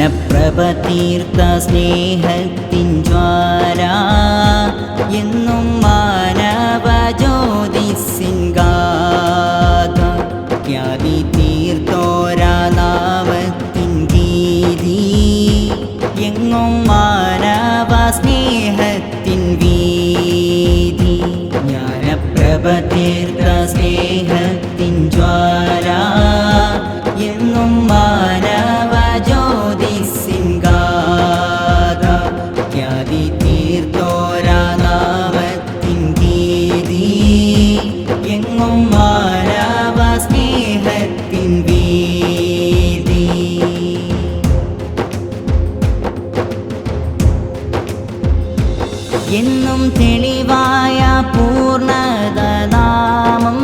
ജ്ഞാനപ്രഭ തീർത്ത സ്നേഹത്തിൻ എന്നും തെളിവായ പൂർണത നാമം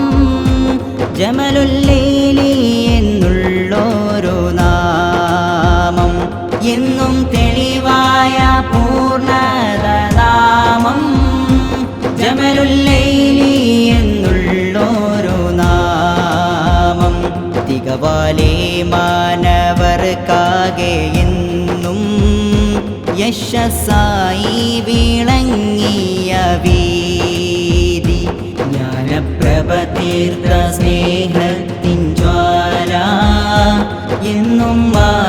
ജമലുല്ലേലി എന്നുള്ളോരോ നാമം. എന്നും തെളിവായ പൂർണത നാമം ജമലുല്ലേലി എന്നുള്ളോരോ നാമം. തികവാലേ മാനവർക്കാകെ എന്നും യശസ്സായി വിളങ്ങിയ വീതി. ജ്ഞാനപ്രഭ തീർത്ത സ്നേഹത്തിൻ ജ്വാല എന്നും മാനവ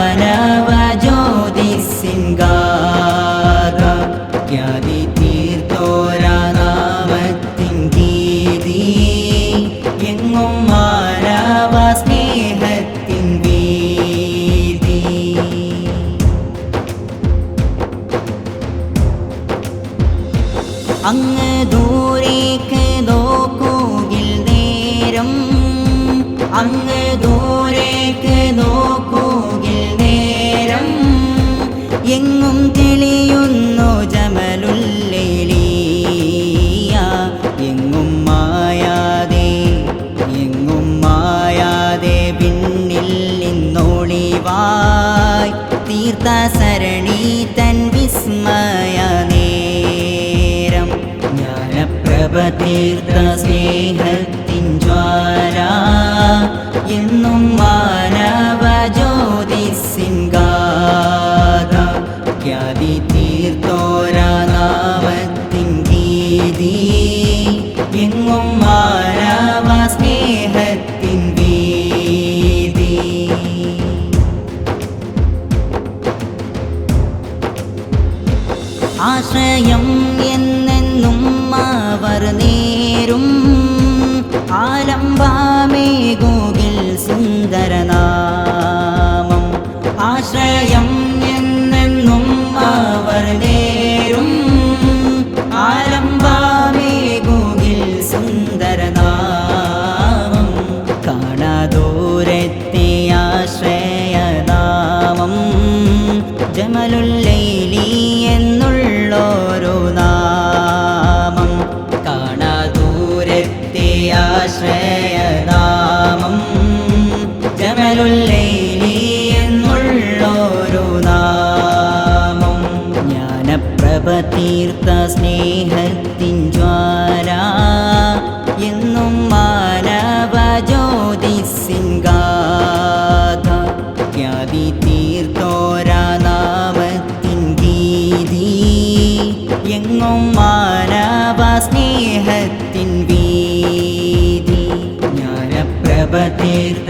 അങ്ങ് ദൂരേക്ക് നോക്കൂകിൽ നേരം. അങ്ങ് ദൂരേക്ക് നോക്കൂകിൽ നേരം. എങ്ങും തെളിയുന്നു ജമലുല്ലേലിയ എങ്ങും തീർത്ത സ്നേഹത്തിൻ ജ്വാല എന്നും മാനവ ജ്യോതി സിംഗാത ഖ്യാതി തീർത്തോരാ നാമത്തിൻ ഗീതി. എങ്ങും മാനവ സ്നേഹത്തിൻ വീതി. ആശ്രയം എന്നെന്നും അവർ നേരും. ആലംബാമേകൂകിൽ സുന്ദരനാമം. ആശ്രയം എന്നെന്നും അവർ നേരും. ആലംബാമേകൂകിൽ സുന്ദരനാമം. കാണാദൂരത്തെ ആശ്രയനാമം. ജമലുല്ലൈലി ആശ്രയനാമം ജമലുല്ലൈലി എന്നുള്ളൊരു നാമം. ജ്ഞാനപ്രഭ തീർത്ത സ്നേഹത്തിൻ ജ്വാല. എന്നും മാനവ ജ്യോതി സിംഗാഥ ഖ്യാതി തീർത്തോരാ നാമത്തിൻ ഗീതി. എങ്ങും മാനവ സ്നേഹത്തിൻ വീതി. ജ്ഞാനപ്രഭ തീർത്ത